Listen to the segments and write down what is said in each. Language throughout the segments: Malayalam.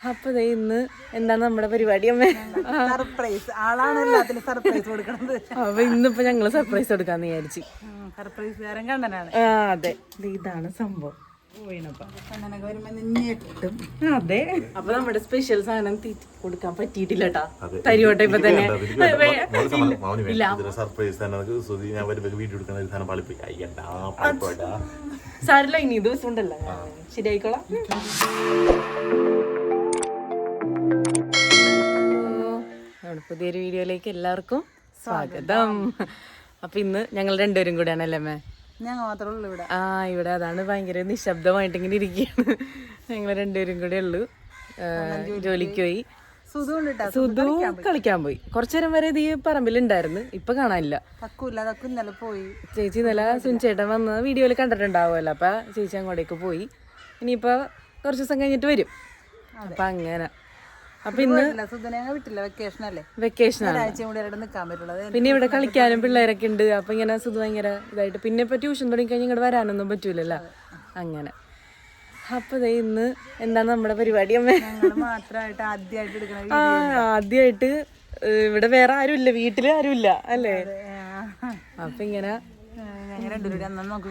അപ്പൊ ദേ ഇന്ന് എന്താണ് നമ്മുടെ പരിപാടി അമ്മേ? സർപ്രൈസ്. ആളാണ് എല്ലാത്തിനും സർപ്രൈസ് കൊടുക്കണത്. അപ്പൊ ഇന്നിപ്പോ ഞങ്ങൾ സർപ്രൈസ് കൊടുക്കാന്ന് വിചാരിച്ചു. ആ അതെ. ദേ ഇതാണ് സംഭവം. അതെ. അപ്പൊ നമ്മുടെ സ്പെഷ്യൽ സാധനം കൊടുക്കാൻ പറ്റിയിട്ടില്ല തരുവട്ടെ ഇപ്പൊ തന്നെ. സാരില്ല ഇനി ദിവസം ഉണ്ടല്ലോ. ശരിയായിക്കോളാം. പുതിയൊരു വീഡിയോയിലേക്ക് എല്ലാവർക്കും സ്വാഗതം. അപ്പൊ ഇന്ന് ഞങ്ങൾ രണ്ടുപേരും കൂടെയാണ് അല്ലേ മേ ഞങ്ങൾ മാത്രമേ ഉള്ളൂ ഇവിടെ. ആ ഇവിടെ അതാണ് ഭയങ്കര നിശബ്ദമായിട്ട് ഇങ്ങനെ ഇരിക്കുകയാണ്. ഞങ്ങൾ രണ്ടുപേരും കൂടെ ഉള്ളു. ജോലിക്ക് പോയി. സുധു കളിക്കാൻ പോയി. കുറച്ചു നേരം വരെ ഇത് ഈ പറമ്പിലുണ്ടായിരുന്നു. ഇപ്പൊ കാണാനില്ല. പോയി. ചേച്ചി ഇന്നലെ സുനിച്ചേട്ടൻ വന്ന് വീഡിയോയിൽ കണ്ടിട്ടുണ്ടാവുമല്ലോ. അപ്പൊ ചേച്ചി അങ്ങോട്ടേക്ക് പോയി. ഇനിയിപ്പോ കുറച്ച് ദിവസം കഴിഞ്ഞിട്ട് വരും. അപ്പൊ അങ്ങനെ. അപ്പൊ ഇന്ന് വിട്ടില്ല. വെക്കേഷൻ അല്ലേ? വെക്കേഷൻ പിന്നെ ഇവിടെ കളിക്കാനും പിള്ളേരൊക്കെ ഉണ്ട്. അപ്പൊ ഇങ്ങനെ സുധു ഭയങ്കര ഇതായിട്ട്. പിന്നെ ഇപ്പൊ ട്യൂഷൻ തുടങ്ങി കഴിഞ്ഞാൽ ഇങ്ങോട്ട് വരാനൊന്നും പറ്റൂലല്ലോ. അങ്ങനെ. അപ്പൊ ഇന്ന് എന്താണ് നമ്മുടെ പരിപാടി അമ്മേ? മാത്രമായിട്ട് ആദ്യമായിട്ട് എടുക്കണ ആ ആദ്യമായിട്ട് ഇവിടെ വേറെ ആരുമില്ല. വീട്ടിൽ ആരുമില്ല അല്ലേ? അപ്പൊ ഇങ്ങനെ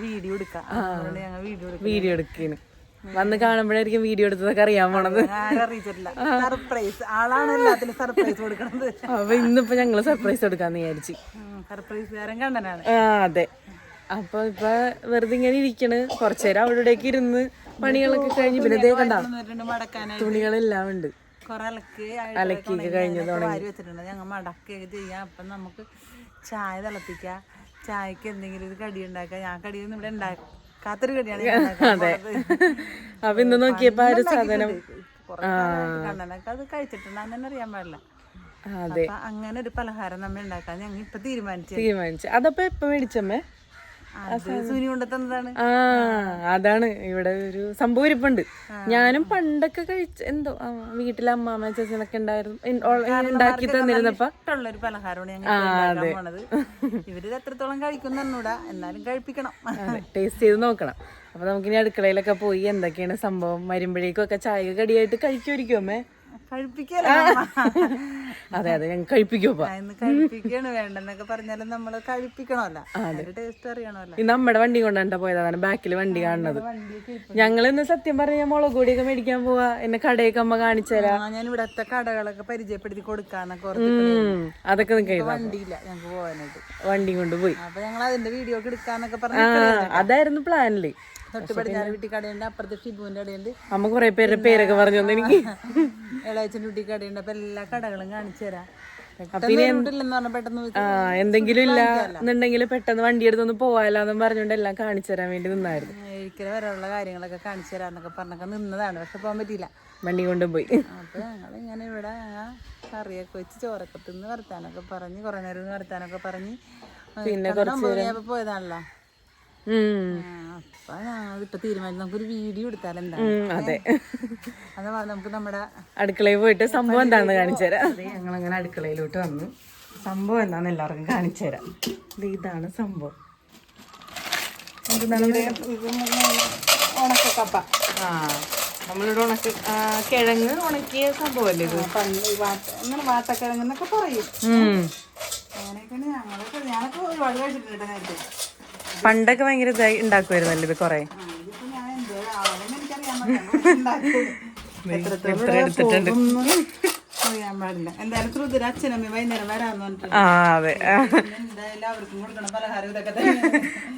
വീഡിയോ എടുക്കാം. വീഡിയോ എടുക്കുന്നു വന്ന് കാണുമ്പോഴായിരിക്കും വീഡിയോ എടുത്തതൊക്കെ അറിയാൻ പോണത്. സർപ്രൈസ് ആളാണ് സർപ്രൈസ് കൊടുക്കണത്. അപ്പൊ ഇന്നിപ്പോ ഞങ്ങൾ സർപ്രൈസ് കൊടുക്കാന്ന് വിചാരിച്ചു. സർപ്രൈസുകാരൻ കണ്ടനാണ് ആ അതെ. അപ്പൊ ഇപ്പൊ വെറുതെ ഇങ്ങനെ ഇരിക്കണ്. കുറച്ചേരം അവിടെ ഇവിടേക്ക് ഇരുന്ന് പണികളൊക്കെ കഴിഞ്ഞ് പിന്നെ ഇതേ കണ്ട? തുണികളെല്ലാം ഉണ്ട്. അലക്കിയൊക്കെ കഴിഞ്ഞത് വാരി വെച്ചിട്ടുണ്ട്. ഞങ്ങൾ മടക്കുകയൊക്കെ ചെയ്യാം. അപ്പം നമുക്ക് ചായ തിളപ്പിക്കാം. ചായക്ക് എന്തെങ്കിലും ഒരു കടി ഉണ്ടാക്കാം. ഞാൻ കടിയൊന്നും ഇവിടെ ഉണ്ടാക്കാത്തൊരു പോണത്. അപ്പൊ ഇന്ന് നോക്കിയപ്പോ ആ ഒരു സാധനം. അത് അറിയാൻ പാടില്ല. അതെ. അങ്ങനെ ഒരു പലഹാരം നമ്മൾ ഉണ്ടാക്കാൻ ഞങ്ങൾ ഇപ്പൊ തീരുമാനിച്ചു തീരുമാനിച്ചു. അതപ്പോ എപ്പോ മേടിച്ചമ്മേ അത് സുനി കൊണ്ട് തന്നതാണ് ആ അതാണ്. ഇവിടെ ഒരു സംഭവം ഇരിപ്പുണ്ട്. ഞാനും പണ്ടൊക്കെ കഴിച്ച എന്തോ വീട്ടിൽ വീട്ടിലെ അമ്മാമ്മ ചേച്ചനൊക്കെ ഉണ്ടായിരുന്നു. ഉണ്ടാക്കി തന്നിരുന്നപ്പ. ഒരു പലഹാരമാണ് ഇവർ എത്രത്തോളം കഴിക്കുന്നൂടാ എന്നാലും കഴിപ്പിക്കണം. ടേസ്റ്റ് ചെയ്ത് നോക്കണം. അപ്പൊ നമുക്കിനി അടുക്കളയിലൊക്കെ പോയി എന്തൊക്കെയാണ് സംഭവം? വരുമ്പോഴേക്കും ഒക്കെ ചായ കടിയായിട്ട് കഴിക്കുമായിരിക്കും അമ്മേ. അതെ അതെ ഞങ്ങൾ കഴിപ്പിക്കുമ്പോ ഇന്ന് കഴിപ്പിക്കാണ് വേണ്ടെന്നൊക്കെ പറഞ്ഞാലും നമ്മൾ കഴിപ്പിക്കണമല്ലോ. ടേസ്റ്റ് അറിയണമല്ലോ. നമ്മുടെ വണ്ടി കൊണ്ടാണ്ട പോയതാണ് ബാക്കിൽ വണ്ടി കാണുന്നത്. ഞങ്ങൾ ഇന്ന് സത്യം പറഞ്ഞ മുളക് പൊടിയൊക്കെ മേടിക്കാൻ പോവാ. എന്നെ കടയൊക്കെ അമ്മ കാണിച്ചുതരാ ആ, ഞാൻ ഇവിടത്തെ കടകളൊക്കെ പരിചയപ്പെടുത്തി കൊടുക്കാന്നൊക്കെ അതൊക്കെ നിൽക്കുക വണ്ടിയില്ല ഞങ്ങൾക്ക് പോവാനായിട്ട്. വണ്ടി കൊണ്ടുപോയി അപ്പൊ ഞങ്ങൾ അതിന്റെ വീഡിയോ ഒക്കെ എടുക്കാന്നൊക്കെ പറഞ്ഞു അതായിരുന്നു പ്ലാനിൽ തൊട്ട് പടിഞ്ഞാറ് വീട്ടിൽ കടയുണ്ട് അപ്പുറത്ത് ഷിബുവിന്റെ കടയുണ്ട്. അമ്മ കുറെ പേരുടെ പേരൊക്കെ പറഞ്ഞു തന്നെ എനിക്ക് ഇളയച്ചൻ വീട്ടിൽ കടയുണ്ട്. അപ്പൊ എല്ലാ കടകളും കാണിച്ചു തരാം. പെട്ടെന്ന് റൂട്ടില്ലെന്ന് പറഞ്ഞ പെട്ടെന്ന് ആ എന്തെങ്കിലും ഇല്ല എന്നുണ്ടെങ്കിൽ പെട്ടെന്ന് വണ്ടി എടുത്തൊന്ന് പോവാലോന്നും പറഞ്ഞുകൊണ്ട് എല്ലാം കാണിച്ചു തരാൻ വേണ്ടി നിന്നായിരുന്നു. ഇക്കരെ വരെയുള്ള കാര്യങ്ങളൊക്കെ കാണിച്ചു തരാന്നൊക്കെ പറഞ്ഞൊക്കെ നിന്നതാണ്. പക്ഷെ പോകാൻ പറ്റിയില്ല. വണ്ടി കൊണ്ടുപോയി. അപ്പൊ ഞങ്ങൾ ഇങ്ങനെ ഇവിടെ കറിയൊക്കെ വെച്ച് ചോറൊക്കെ തിന്ന് വർത്താനൊക്കെ പറഞ്ഞ് കുറെ നേരം വർത്താനൊക്കെ പറഞ്ഞ് പിന്നെ പോയതാണല്ലോ. അപ്പൊ ഞങ്ങൾ ഇപ്പൊ തീരുമാനിച്ചു നമുക്കൊരു വീഡിയോ അതെ. അതാ നമുക്ക് നമ്മുടെ അടുക്കളയിൽ പോയിട്ട് സംഭവം എന്താണെന്ന് കാണിച്ചുതരാം ഞങ്ങൾ അങ്ങനെ അടുക്കളയിലോട്ട് വന്നു. സംഭവം എന്താണെന്ന് എല്ലാവർക്കും കാണിച്ചു തരാം. ഇതാണ് സംഭവം. ഉണക്കക്കപ്പ. ആ നമ്മളിവിടെ ഉണക്ക കിഴങ്ങ് ഉണക്കിയ സംഭവമല്ലേ ഇത്? അങ്ങനെ വാട്ടക്കിഴങ്ങെന്നൊക്കെ പറയും. അങ്ങനെയൊക്കെ ഞങ്ങളൊക്കെ ഞാനൊക്കെ ഒരുപാട് കഴിച്ചിട്ടുണ്ട് കേട്ടോ പണ്ടൊക്കെ ഭയങ്കര ഇതായി ഉണ്ടാക്കുമായിരുന്നല്ലോ ഇപ്പൊ കൊറേ. എന്തായാലും ശ്രുതിര അച്ഛനമ്മ വൈകുന്നേരം വരാന്ന് പറഞ്ഞിട്ട്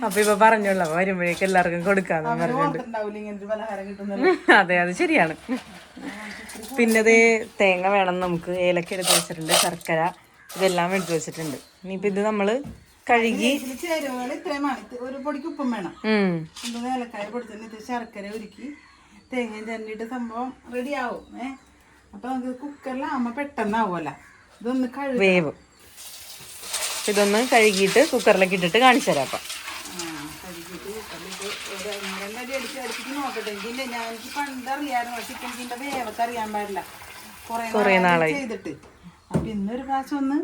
അപ്പൊ ഇപ്പൊ പറഞ്ഞോളാം. വരുമ്പോഴേക്ക് എല്ലാവർക്കും കൊടുക്കാന്ന് കിട്ടുന്നത് അതെ അത് ശരിയാണ്. പിന്നെ ഇത് തേങ്ങ വേണം നമുക്ക്. ഏലക്ക എടുത്ത് വെച്ചിട്ടുണ്ട്. ശർക്കര. ഇതെല്ലാം എടുത്ത് വെച്ചിട്ടുണ്ട്. ഇനിയിപ്പോ ഇത് നമ്മൾ കഴുകി. ചേരുവകൾ ഇത്രയുമാണ് ഇത് ഒരു പൊടിക്ക് ഉപ്പും വേണം. ഇത് ഏലക്കായ പൊടിച്ചിട്ട് ഇത് ശർക്കര ഉരുക്കി തേങ്ങയും ചരണ്ടിയിട്ട് സംഭവം റെഡി ആവും. ഏ? അപ്പൊ നമുക്ക് കുക്കറിലാവുമ്പോ പെട്ടെന്നാവുമല്ലോ ഇതൊന്ന് കഴുകി. വേവ്. ഇതൊന്ന് കഴുകിയിട്ട് കുക്കറിലേക്ക് ഇട്ടിട്ട് കാണിച്ചു തരാം അപ്പൊ. കുറെ നാളായി. ചെയ്തിട്ട്. അപ്പൊ ഇന്നൊരു പ്രാവശ്യം ഒന്ന്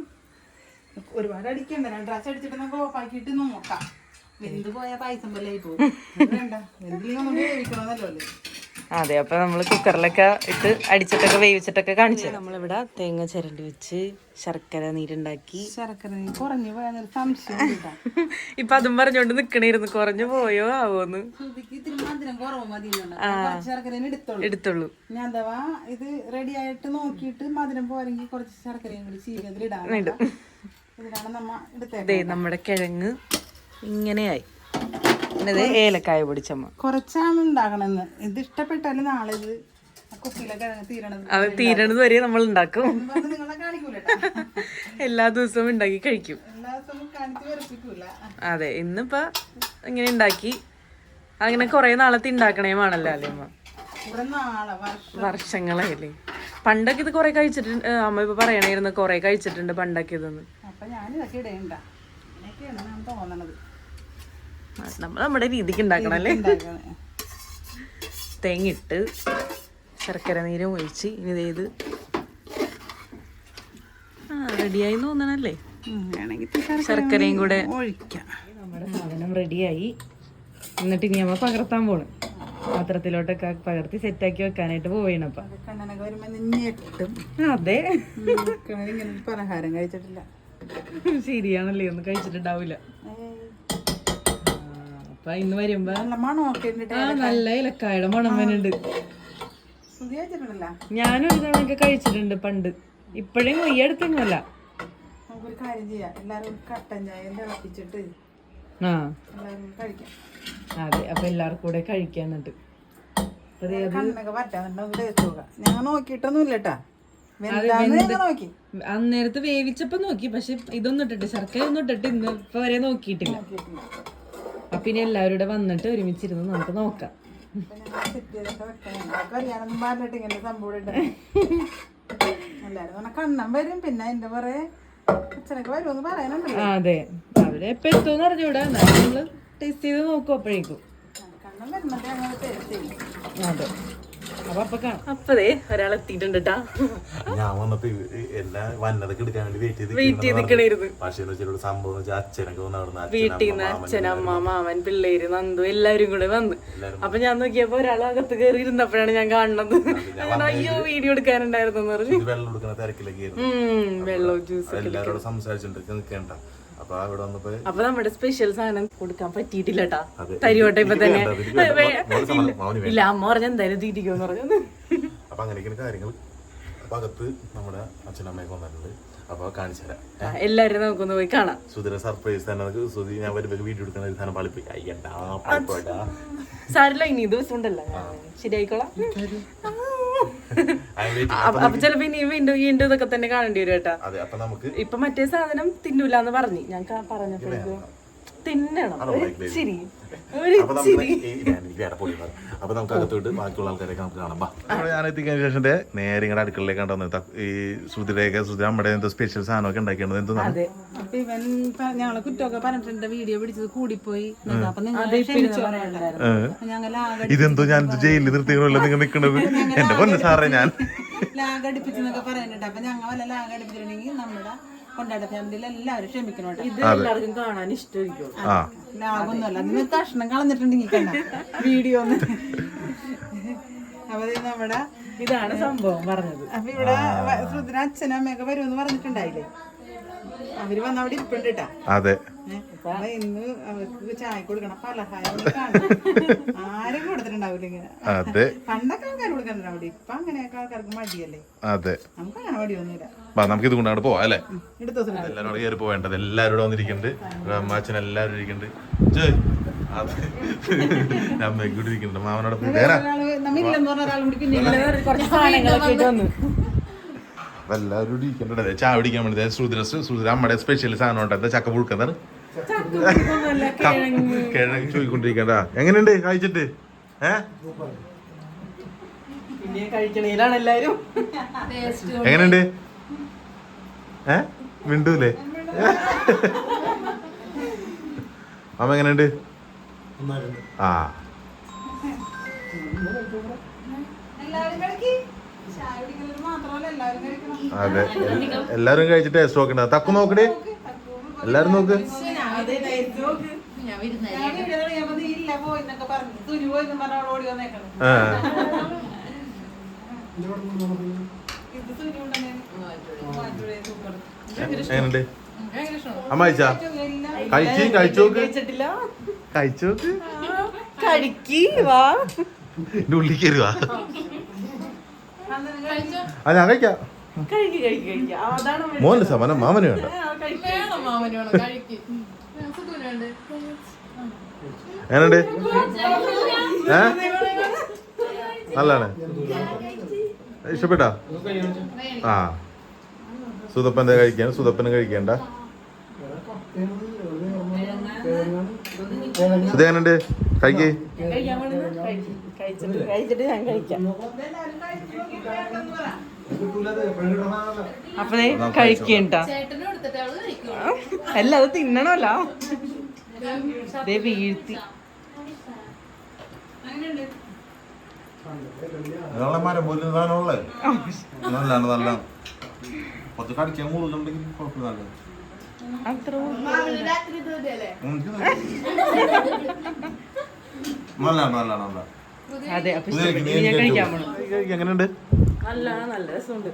ഒരുപാട് അടിക്കണ്ട. രണ്ട് പ്രാവശ്യം അടിച്ചിട്ട് നമുക്ക് ഓഫാക്കിയിട്ട് നോക്കാം. വെന്ത് പോയ പായസം പോലെ ആയി പോകും. നമ്മൾ അതെ അപ്പൊ നമ്മൾ കുക്കറിലൊക്കെ ഇട്ട് അടിച്ചിട്ടൊക്കെ വേവിച്ചിട്ടൊക്കെ കാണിച്ചു നമ്മളിവിടെ തേങ്ങ ചിരണ്ടി വെച്ച് ശർക്കര നീരുണ്ടാക്കി. ശർക്കര നീര് കുറഞ്ഞു പോയാൽ സംശയം ഇപ്പൊ അതും പറഞ്ഞോണ്ട് നിക്കണേരുന്നു കുറഞ്ഞു പോയോ ആവോന്ന്. എടുത്തോളൂ എടുത്തുള്ളൂ. ഞാൻ അഥവാ ഇത് റെഡി ആയിട്ട് നോക്കിയിട്ട് മധുരം പോരെങ്കിൽ കുറച്ച് ശർക്കരയും കൂടി ചീരതിൽ നമ്മുടെ കിഴങ്ങ് ഇങ്ങനെയായി. ഏലക്കായ പൊടിച്ചമ്മ. കുറച്ചാണ് ഉണ്ടാക്കണമെന്ന് ഇത് ഇഷ്ടപ്പെട്ടാലും നാളെ ഇത്? അത് തീരണത് വരെ നമ്മൾ ഉണ്ടാക്കും. എല്ലാ ദിവസവും ഉണ്ടാക്കി കഴിക്കും. അതെ ഇന്നിപ്പോ ഇങ്ങനെ ഉണ്ടാക്കി. അങ്ങനെ കുറെ നാളത്തെ ഉണ്ടാക്കണേമാണല്ലോ അല്ലേ അമ്മ? ഇവിടെ നാളെ വർഷം. വർഷങ്ങളായില്ലേ. പണ്ടൊക്കെ ഇത് കുറെ കഴിച്ചിട്ടുണ്ട് അമ്മ ഇപ്പൊ പറയണായിരുന്നു കുറെ കഴിച്ചിട്ടുണ്ട് പണ്ടൊക്കെ ഇതൊന്ന്. അപ്പൊ ഞാൻ ഇതൊക്കെ ഇടേണ്ട. അങ്ങനെയൊക്കെയാണ് ഞാൻ തോന്നണത്. നമ്മൾ നമ്മുടെ രീതിക്ക് ഉണ്ടാക്കണല്ലേ തേങ്ങിട്ട് ശർക്കര നീരും ഒഴിച്ച് ഇനി ഇത് ചെയ്ത് ആ റെഡിയായി തോന്നണല്ലേ? ശർക്കരയും കൂടെ ഒഴിക്കാം. നമ്മുടെ സാധനം റെഡിയായി എന്നിട്ട് ഇനി നമ്മൾ പകർത്താൻ പോണ്. പാത്രത്തിലോട്ടൊക്കെ പകർത്തി സെറ്റാക്കി വെക്കാനായിട്ട് വരുമ്പോ അതെ. പലഹാരം കഴിച്ചിട്ടില്ല. ശരിയാണല്ലേ? ഒന്നും കഴിച്ചിട്ടുണ്ടാവില്ല അപ്പൊ ഇന്ന് വരുമ്പോ നല്ല ഇലക്കായുടെ മണം വരുന്നുണ്ട് ഞാനും ഒരു തവണയൊക്കെ കഴിച്ചിട്ടുണ്ട് പണ്ട്. ഇപ്പോഴും ഈ അടുത്തൊന്നുമല്ല നമുക്കൊരു കാര്യം ചെയ്യാം. കട്ടൻ ചായ തിളപ്പിച്ചിട്ട് ആ. അതെ അപ്പൊ എല്ലാവർക്കും കൂടെ കഴിക്കാൻ എന്നിട്ട് നോക്കാം. ഞങ്ങൾ നോക്കിയിട്ടൊന്നും കേട്ടാ. അന്നേരത്ത് വേവിച്ചപ്പോ നോക്കി പക്ഷെ ഇതൊന്നും ഇട്ടിട്ട് ശർക്കര ഒന്നും ഇട്ടിട്ട് ഇന്ന് ഇപ്പൊ വരെ നോക്കിയിട്ടില്ല. അപ്പൊ ഇനി എല്ലാവരും കൂടെ വന്നിട്ട് ഒരുമിച്ചിരുന്ന് നമുക്ക് നോക്കാം. അതെ. അവർ എപ്പോ എത്തുമെന്ന് അറിഞ്ഞൂടാ. നമ്മൾ ടേസ്റ്റ് ചെയ്ത് നോക്കും അപ്പോഴേക്കും. അതെ. അപ്പതേ ഒരാൾ എത്തിയിട്ടുണ്ട് ഞാൻ വന്നപ്പോ എല്ലാ വന്നതൊക്കെ എടുക്കാൻ വേണ്ടി വെയിറ്റ് ചെയ്ത് പക്ഷേ സംഭവം അച്ഛനൊക്കെ വീട്ടിൽ നിന്ന് അച്ഛൻ അമ്മ മാമൻ പിള്ളേര് നന്ദു എല്ലാരും കൂടെ വന്ന്. അപ്പൊ ഞാൻ നോക്കിയപ്പോ ഒരാൾ അകത്ത് കയറി ഇരുന്നപ്പോഴാണ് ഞാൻ കാണുന്നത്. അയ്യോ വീഡിയോ എടുക്കാനുണ്ടായിരുന്നു വെള്ളം ജ്യൂസ് എല്ലാരോടും സംസാരിച്ചിട്ട് നിൽക്കേണ്ട അപ്പൊ നമ്മുടെ സ്പെഷ്യൽ സാധനം കൊടുക്കാൻ പറ്റിയിട്ടില്ല കേട്ടാ. തരുവട്ടെ ഇപ്പൊ തന്നെ. ഇല്ല അമ്മ പറഞ്ഞ എന്തായാലും തീറ്റിക്കോന്ന് പറഞ്ഞു. അപ്പൊ അങ്ങനെയൊക്കെയാണ് കാര്യങ്ങൾ അപ്പൊ അകത്ത് നമ്മുടെ അച്ഛനമ്മയൊക്കെ വന്നിട്ടുണ്ട്. അപ്പൊ കാണിച്ചു തരാം. എല്ലാരും നമുക്കൊന്ന് പോയി കാണാം. സുധീര സർപ്രൈസ് തന്നെ. സുധി ഞാൻ വരുമ്പോ വീഡിയോ എടുക്കുന്ന ഒരു സാധനം പളിപ്പോയി. അയ്യണ്ടാ സാരില്ല ഇനി ദിവസം ഉണ്ടല്ലോ. ശരിയായിക്കോളാം. അപ്പൊ ചെലപ്പോ ഇനി വീണ്ടും വീണ്ടും ഇതൊക്കെ തന്നെ കാണേണ്ടി വരും കേട്ടാ ഇപ്പൊ മറ്റേ സാധനം തിന്നൂലെന്ന് പറഞ്ഞു. ഞാൻ പറഞ്ഞപ്പോഴേക്കും തിന്നണം. അപ്പൊ നമുക്ക് അകത്തോട്ട് ബാക്കിയുള്ള ആൾക്കാരൊക്കെ നമുക്ക് കാണാം. ഞാൻ എത്തിക്കാൻ ശേഷം നേരെ ഇങ്ങനെ അടുക്കളയിലേക്ക് കണ്ടു ഈ ശ്രുതിരേഖ ശ്രുതി നമ്മുടെ എന്തോ സ്പെഷ്യൽ സാധനമൊക്കെ ഉണ്ടാക്കിയത് എന്തോ അതെ. അപ്പൊ ഇവൻ ഞങ്ങളെ കുറ്റമൊക്കെ പറഞ്ഞിട്ടുണ്ട് വീഡിയോ പിടിച്ചത് കൂടിപ്പോയി. അപ്പൊ നിങ്ങൾ ഞങ്ങൾ ആകെ ഇതെന്തോ ഞാൻ ജയിലിൽ നിർത്തിയല്ലോ നിങ്ങൾ നിൽക്കുന്നത് എന്റെ പൊന്ന് സാറേ ഞാൻ. ലാഗടിപ്പിച്ചെന്നൊക്കെ പറയുന്നുണ്ട്. അപ്പൊ ഞങ്ങൾ വല്ല ലാഗടിപ്പിച്ചിട്ടുണ്ടെങ്കിൽ നമ്മുടെ കൊണ്ടാട്ട ഫാമിലിയിൽ എല്ലാവരും ക്ഷമിക്കണം കേട്ടോ ഇത് എല്ലാവർക്കും കാണാൻ ഇഷ്ടമായിരിക്കും. ആ. ലാഗൊന്നുമല്ല. നിങ്ങൾ കഷ്ണം കളഞ്ഞിട്ടുണ്ടെങ്കിൽ കണ്ട. വീഡിയോ ഒന്ന്. അപ്പൊ നമ്മുടെ ഇതാണ് സംഭവം പറഞ്ഞത്. അപ്പൊ ഇവിടെ ശ്രുതിന് അച്ഛനും അമ്മയൊക്കെ വരുമെന്ന് പറഞ്ഞിട്ടുണ്ടായില്ലേ? അവർ വന്ന് അവിടെ ഇരിപ്പുണ്ട് കേട്ടാ അതെ. ഇന്ന് അവർക്ക് ചായ കൊടുക്കണം. പലഹാരം ഒന്ന് ആരും കൊടുത്തിട്ടുണ്ടാവില്ല ഇങ്ങനെ. അതെ. പണ്ടൊക്കെ ആൾക്കാർ ഇപ്പൊ അങ്ങനെയൊക്കെ ആൾക്കാർക്ക് മടിയല്ലേ? അതെ. നമുക്ക് അങ്ങനെ മടിയൊന്നുമില്ല. വാ നമുക്ക് ഇത് കൊണ്ടാണ് പോവാം അല്ലേ? കൂടെ കയറി പോവേണ്ടത്. എല്ലാരോടും വന്നിരിക്കുന്നുണ്ട് അമ്മാച്ചൻ അമ്മ എല്ലാവരും ഇരിക്കുന്നുണ്ട് ജയ്. അമ്മയൊക്കെ ഇവിടെ ഇരിക്കുന്നുണ്ട് മാമനോട് എല്ലാവരും ഇവിടെ ഇരിക്കുന്നുണ്ട് ചായ കുടിക്കാൻ വേണ്ടി ശ്രുതിര ശ്രുതിര അമ്മയുടെ സ്പെഷ്യൽ സാധനം ഉണ്ട്? ചക്ക പുഴുക്കുന്നത് കിഴങ്ങ് ചോദിക്കൊണ്ടിരിക്കണ്ട എങ്ങനെയുണ്ട്? കഴിച്ചിട്ട്? ഏ? പിന്നെ കഴിക്കണേലാണ് എല്ലാരും. എങ്ങനെയുണ്ട്? ഏ? മിണ്ടൂലേ? അമ്മ എങ്ങനെയുണ്ട്? ആ എല്ലാവരും കഴിക്ക് ചായ കുടിക്കുന്നത് മാത്രമല്ല എല്ലാവരും കഴിക്കണം അതെ. എല്ലാരും കഴിച്ചിട്ട് ടേസ്റ്റ് നോക്കണ്ട. തക്കു നോക്കടി. എല്ലാരും നോക്ക്. ഞാൻ വീഡിയോ തുടങ്ങിയപ്പോ നീ ഇല്ല പോയി എന്നൊക്കെ പറഞ്ഞു തുനി പോയി എന്ന് പറഞ്ഞ അവൾ ഓടി വന്നേക്കണം ആ. ഇത് തുനി ഉണ്ടെന്നെ മൂവാറ്റുപുഴ സൂപ്പർ എങ്ങനുണ്ട് അമ്മ കഴിച്ചാ? കഴിച്ച് കഴിച്ചു നോക്ക്. കഴിച്ചിട്ടില്ല കഴിച്ചു നോക്ക്. കഴിക്ക് വാ. എന്റെ ഉള്ളിൽ കയറുവാ ആ ഞാൻ കഴിക്കാം. മോന്റെ സമാനം മാമന് വേണ്ട. എങ്ങനുണ്ട് ഏ? നല്ലാണ് ഇഷ്ടപ്പെട്ടാ? ആ. സുതപ്പന്റെ കഴിക്കാൻ സുതപ്പന് കഴിക്കണ്ട. സുധ എങ്ങനുണ്ട് കഴിക്ക്. കഴിച്ചിട്ട് കഴിച്ചിട്ട് ഞാൻ കഴിക്കാം. അപ്പൊ കഴിക്കണ്ട? അല്ല അത് തിന്നണല്ലോ. ദേ വീഴ്ത്തി. നിങ്ങളെ മരം പോലും സാധനമുള്ളേ? നല്ലാണ് നല്ല കുറച്ച് കടിക്കാൻ കൂടുതലുണ്ടെങ്കിൽ കുഴപ്പമില്ല. നല്ലത് അത്ര എനിക്ക് നല്ലാണ് നല്ലാണ് നല്ല അതെ എങ്ങനെയുണ്ട്? നല്ല നല്ല രസമുണ്ട്.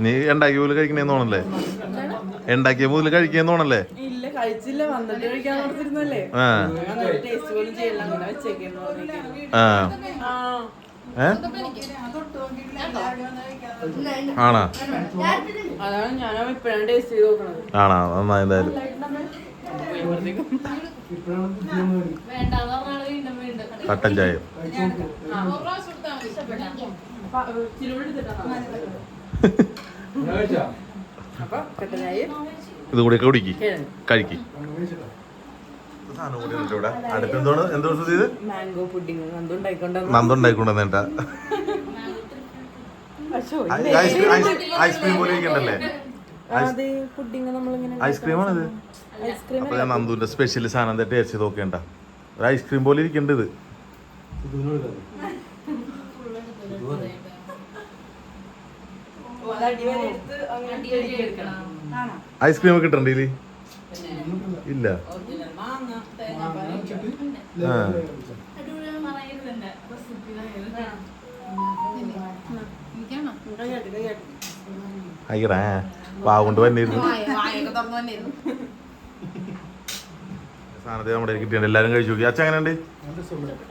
നീ ഉണ്ടാക്കിയ പോലെ കഴിക്കണേന്ന് തോന്നല്ലേ ഉണ്ടാക്കിയ മുതൽ തോന്നല്ലേ പോലും ആ. ഏ? ആണാ? ആണാ? നന്നായി എന്തായാലും. കട്ടൻ ചായ. ഇത് കൂടെ കുടിക്ക്. കഴിക്ക്. അടുത്ത് എന്തോണ് എന്തോ ഇത്? മാംഗോ നന്ദുണ്ടായിക്കൊണ്ടെന്നേട്ടാ അശോ ഐസ്ക്രീം പോലെ ഇരിക്കണ്ടല്ലേ ഐസ്ക്രീമാണിത് ഐസ്ക്രീം അപ്പൊ ഞാൻ നന്ദുവിന്റെ സ്പെഷ്യൽ സാധനം തന്നെ ടേസ്റ്റ് ചെയ്ത് നോക്കേണ്ട. ഒരു ഐസ്ക്രീം പോലെ ഇരിക്കേണ്ടത് ഇത്. ഐസ്ക്രീം ഒക്കെ കിട്ടണ്ടേ? ഇല്ല. മാങ്ങ തേങ്ങ ആ. അയ്യടാ പാവുകൊണ്ട് വന്നിരുന്നു. സാധനത്തെ നമ്മുടെ കിട്ടിയുണ്ട് എല്ലാരും കഴിച്ചു നോക്കി. അച്ഛൻ എങ്ങനെയുണ്ട്?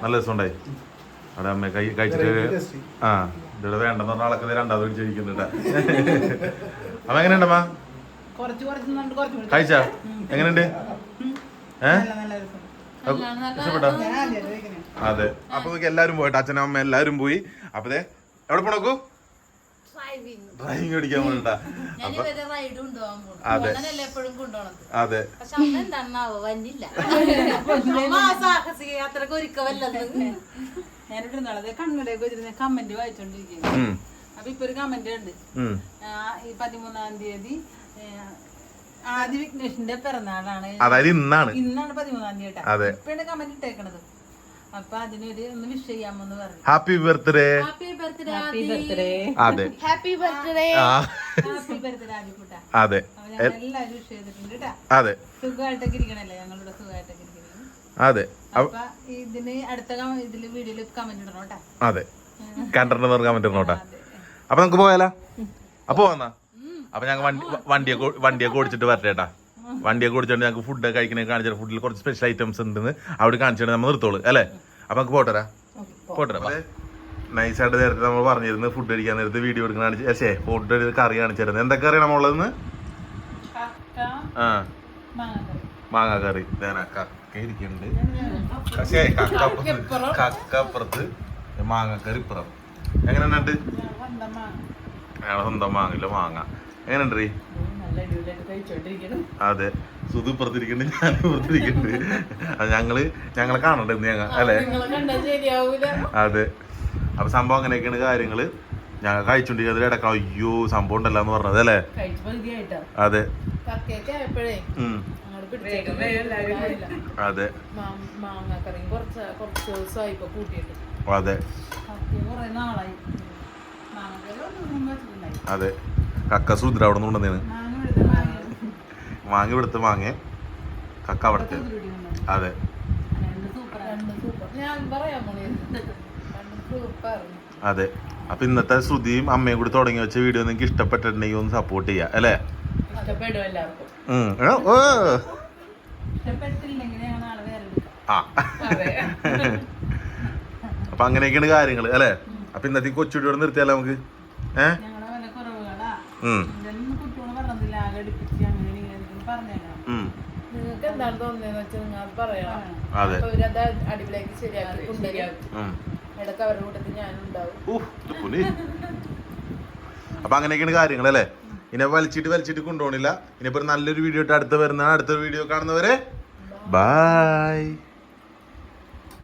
നല്ല രസമുണ്ടായി. അവിടെ അമ്മ കൈ കഴിച്ചിട്ട് ആ ഇവിടെ വേണ്ടെന്ന് പറഞ്ഞ ആളൊക്കെ ദേ രണ്ടാമത് കഴിച്ചിരിക്കുന്നുണ്ട് അമ്മ എങ്ങനെയുണ്ടമ്മ കുറച്ച് കുറച്ച് നിന്നുണ്ട് കുറച്ച് കഴിച്ചാ? എങ്ങനെയുണ്ട്? ഏഹ് ഇഷ്ടപ്പെട്ടോ അതെ. അപ്പൊ എല്ലാരും പോയിട്ട് അച്ഛനും അമ്മ എല്ലാരും പോയി. അപ്പതേ ദേ എവിടെ പോണോക്കൂ ഡ്രൈവിംഗ് പഠിക്കാൻ അതെ. അതെ. പക്ഷെ അന്ന് എന്താണാവോ വന്നില്ല. സാഹസിക യാത്രയ്ക്ക് ഒരുക്കമല്ലത് ഞാനിവിടെ ഇരുന്നാളെ കണ്ണടയൊക്കെ വെച്ചിരുന്ന കമന്റ് വായിച്ചോണ്ടിരിക്കുന്നു. അപ്പൊ ഇപ്പൊ ഒരു കമന്റ് ഉണ്ട്. ഈ പതിമൂന്നാം തീയതി ഏ, ആദി വിഘ്നേഷിന്റെ പിറന്നാളാണ്. അതായത് ഇന്നാണ്. ഇന്നാണ് പതിമൂന്നാം തീയതി കേട്ടോ. അതെ. കമന്റ് ഇട്ടേക്കണത്. അപ്പൊ അതിനൊരു ഒന്ന് വിഷ് ചെയ്യാമെന്ന് പറഞ്ഞു. Happy birthday happy birthday happy birthday അതെ. ഹാപ്പി ബർത്ത്ഡേ ഹാപ്പി ബർത്ത്ഡേ ആദിക്കുട്ട. അതെ. എല്ലാവരും വിഷ് ചെയ്തിട്ടുണ്ട് കേട്ടാ അതെ. സുഖമായിട്ടൊക്കെ ഇരിക്കണല്ലേ? ഞങ്ങളുടെ സുഖമായിട്ടൊക്കെ ഇരിക്കണം. അതെ. അപ്പൊ- അപ്പൊ ഇതിന് അടുത്ത കം- ഇതിൽ കമന്റ് ഇടണം കേട്ടാ അതെ. കണ്ടിട്ട് പറഞ്ഞ കമന്റ് ഇടണോട്ടാ അപ്പൊ നമുക്ക് പോയാലോ? അപ്പൊ വന്നാ? അപ്പൊ ഞങ്ങൾ വണ്ടി വണ്ടിയൊക്കെ വണ്ടിയൊക്കെ ഓടിച്ചിട്ട് വരട്ടെ വണ്ടിയൊക്കെ ഓടിച്ചോണ്ട് ഞങ്ങൾക്ക് ഫുഡ് കഴിക്കണേ കാണിച്ചാൽ ഫുഡിൽ കുറച്ച് സ്പെഷ്യൽ ഐറ്റംസ് ഉണ്ടെന്ന് അവിടെ കാണിച്ചിട്ട് നമ്മൾ നിർത്തോളൂ അല്ലേ? അപ്പൊ നമുക്ക് പോട്ടരാ പോട്ടരാ നൈസായിട്ട് നേരത്തെ നമ്മൾ പറഞ്ഞിരുന്നു ഫുഡ് കഴിക്കാൻ നേരത്ത് വീഡിയോ എടുക്കണ കാണിച്ച് ശേ ഫുഡ് കറി കാണിച്ചിരുന്നു എന്തൊക്കെ കറിയാണ് നമ്മളുള്ളതെന്ന് ആ. മാങ്ങാക്കറി മാങ്ങ കറി. കക്ക ഇരിക്കുന്നുണ്ട് പക്ഷേ കക്ക അപ്പുറത്ത്. കക്ക അപ്പുറത്ത് മാങ്ങക്കറി ഇപ്പുറം. എങ്ങനെയുണ്ട്? സ്വന്തം മാങ്ങ. അയാളെ സ്വന്തം മാങ്ങില്ല മാങ്ങ. അടിപൊളിയായിട്ട് കഴിച്ചോണ്ടിരിക്കണം അതെ. സുധു ഇപ്പുറത്തിരിക്കുന്നുണ്ട് ഞാൻ ഇപ്പുറത്തിരിക്കുന്നുണ്ട് അത് ഞങ്ങൾ ഞങ്ങളെ കാണണ്ടെന്ന് ഞങ്ങൾ അല്ലേ? അതെ. അപ്പൊ സംഭവം അങ്ങനെയൊക്കെയാണ് കാര്യങ്ങൾ. ഞങ്ങൾ കഴിച്ചോണ്ടിരിക്കുന്നത് ഇടക്ക അയ്യോ സംഭവം ഉണ്ടല്ലോ എന്ന് പറഞ്ഞത് അല്ലേ? അതെ. അതെ. അതെ. അതെ. കക്ക സുദ്ര അവിടെ നിന്ന് കൊണ്ടുവന്നേന് മാങ്ങ വിടുത്ത് വാങ്ങി മാങ്ങ ഇവിടുത്തെ മാങ്ങ കക്ക അവിടുത്തെ അതെ. അതെ. അപ്പൊ ഇന്നത്തെ ശ്രുതിയും അമ്മയും കൂടി തുടങ്ങി വെച്ച വീഡിയോ നിങ്ങൾക്ക് ഇഷ്ടപ്പെട്ടിട്ടുണ്ടെങ്കിൽ ഒന്ന് സപ്പോർട്ട് ചെയ്യാം അല്ലേ? ഉം. ആ. അപ്പൊ അങ്ങനെയൊക്കെയാണ് കാര്യങ്ങൾ അല്ലേ? അപ്പൊ ഇന്നത്തെ കൊച്ചുടിയോട് നിർത്തിയാലോ നമുക്ക്? ഏഹ് നിങ്ങൾക്ക് എന്താണ് തോന്നുന്നതെന്ന് വെച്ചാൽ നിങ്ങൾ അത് പറയണം അതെ. അപ്പൊ ഇവരത് അടിപൊളിയാക്കി ശരിയാക്കി കൊണ്ടുവരും. ഇടയ്ക്ക് അവരുടെ കൂട്ടത്തിൽ ഞാനുണ്ടാവും. അപ്പൊ അങ്ങനെയൊക്കെയാണ് കാര്യങ്ങളല്ലേ ഇനി വലിച്ചിട്ട് വലിച്ചിട്ട് കൊണ്ടുപോകണില്ല. ഇനിയിപ്പോ നല്ലൊരു വീഡിയോ ഇട്ട് അടുത്ത് വരുന്ന അടുത്തൊരു വീഡിയോ കാണുന്നവരെ. ബൈ